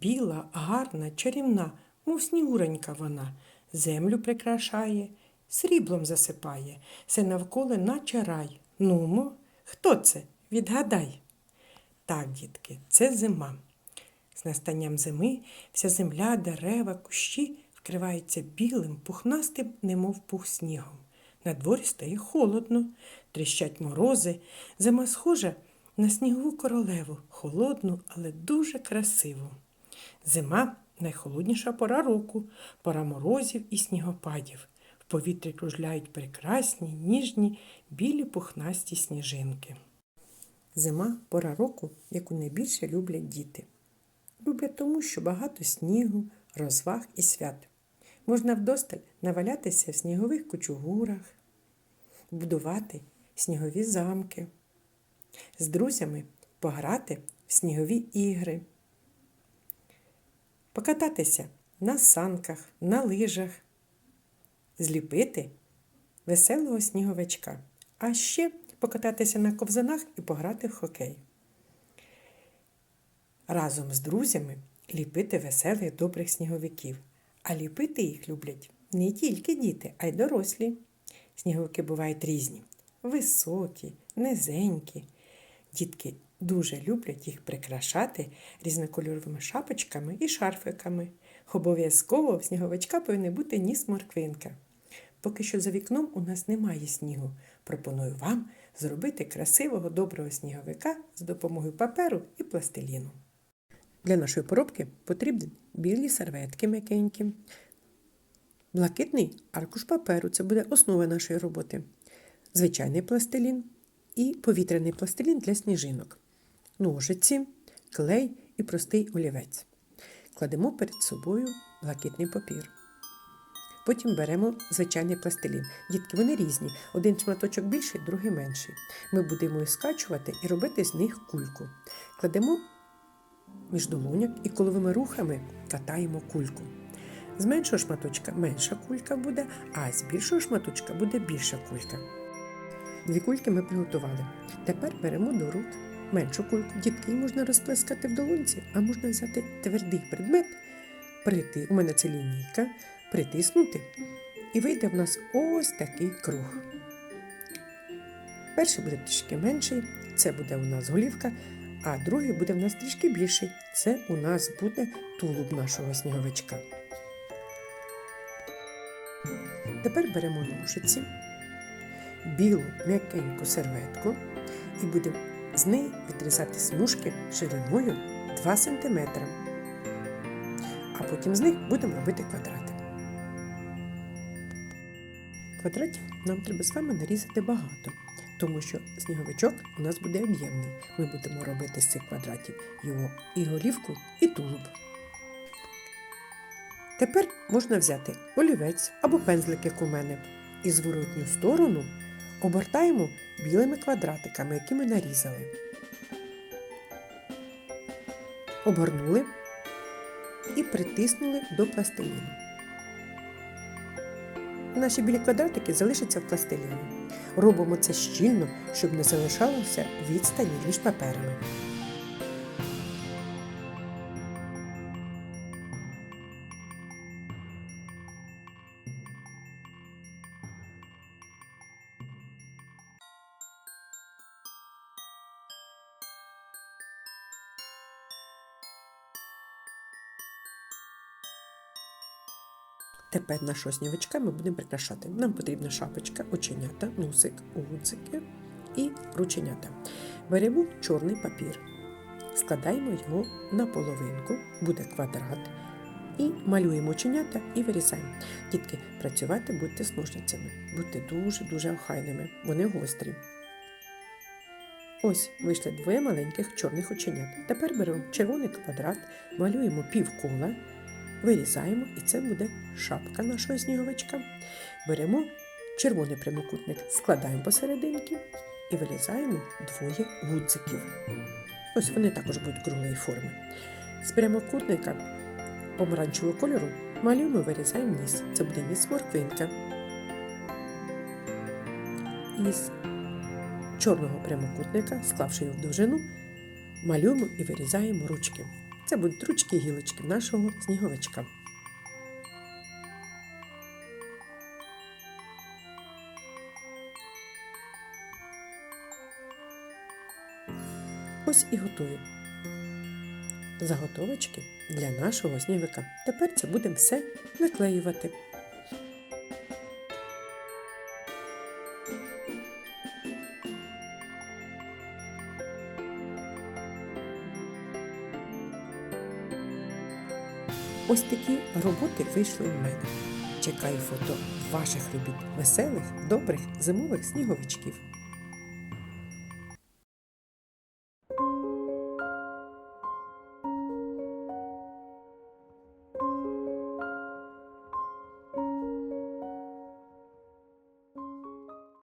Біла, гарна, чарівна, мов снігуронька вона, землю прикрашає, сріблом засипає, все навколо наче рай. Нумо, хто це? Відгадай. Так, дітки, це зима. З настанням зими вся земля, дерева, кущі вкриваються білим, пухнастим, немов пух снігом. На дворі стає холодно, тріщать морози. Зима схожа на снігову королеву, холодну, але дуже красиву. Зима найхолодніша пора року, пора морозів і снігопадів. В повітрі кружляють прекрасні, ніжні, білі пухнасті сніжинки. Зима пора року, яку найбільше люблять діти. Люблять тому, що багато снігу, розваг і свят. Можна вдосталь навалятися в снігових кучугурах, будувати снігові замки, з друзями пограти в снігові ігри, покататися на санках, на лижах, зліпити веселого сніговичка, а ще покататися на ковзанах і пограти в хокей. Разом з друзями ліпити веселих добрих сніговиків. А ліпити їх люблять не тільки діти, а й дорослі. Сніговики бувають різні високі, низенькі. Дітки дуже люблять їх прикрашати різнокольоровими шапочками і шарфиками. Обов'язково в сніговичка повинна бути ніс морквинка. Поки що за вікном у нас немає снігу. Пропоную вам зробити красивого доброго сніговика з допомогою паперу і пластиліну. Для нашої поробки потрібні білі серветки м'якенькі, блакитний аркуш паперу це буде основа нашої роботи, звичайний пластилін і повітряний пластилін для сніжинок, ножиці, клей і простий олівець. Кладемо перед собою блакитний папір. Потім беремо звичайний пластилін. Дітки, вони різні. Один шматочок більший, другий менший. Ми будемо їх скачувати і робити з них кульку. Кладемо між долоняк і коловими рухами катаємо кульку. З меншого шматочка менша кулька буде, а з більшого шматочка буде більша кулька. Дві кульки ми приготували. Тепер беремо до рук меншу кульку. Дітки можна розплескати в долонці, а можна взяти твердий предмет, прити, у мене це лінійка, притиснути, і вийде в нас ось такий круг. Перший буде трішки менший, це буде у нас голівка, а другий буде в нас трішки більший. Це у нас буде тулуб нашого сніговичка. Тепер беремо ножиці, білу м'якеньку серветку і будемо з неї відрізати смужки шириною 2 см. А потім з них будемо робити квадрати. Квадратів нам треба з вами нарізати багато, тому що сніговичок у нас буде об'ємний. Ми будемо робити з цих квадратів його і голівку, і тулуб. Тепер можна взяти олівець або пензлик, як у мене, і зворотню сторону обертаємо білими квадратиками, які ми нарізали. Обгорнули і притиснули до пластиліну. Наші білі квадратики залишаться в пластиліні. Робимо це щільно, щоб не залишалося відстані між паперами. Тепер нашого снівичка ми будемо прикрашати. Нам потрібна шапочка, оченята, носик, гудзики і рученята. Беремо чорний папір, складаємо його на половинку, буде квадрат, і малюємо оченята і вирізаємо. Дітки, працювати будьте з ножницями, будьте дуже-дуже охайними, вони гострі. Ось вийшли двоє маленьких чорних оченят. Тепер беремо червоний квадрат, малюємо півкола. Вирізаємо, і це буде шапка нашого сніговичка. Беремо червоний прямокутник, складаємо посерединки і вирізаємо двоє гудзиків. Ось вони також будуть круглої форми. З прямокутника помаранчевого кольору малюємо і вирізаємо ніс. Це буде ніс морквинка. Із чорного прямокутника, склавши його в довжину, малюємо і вирізаємо ручки. Це будуть ручки і гілочки нашого сніговичка. Ось і готові. Заготовочки для нашого сніговика. Тепер це будемо все наклеювати. Ось такі роботи вийшли в мене. Чекаю фото ваших робіт веселих, добрих зимових сніговичків.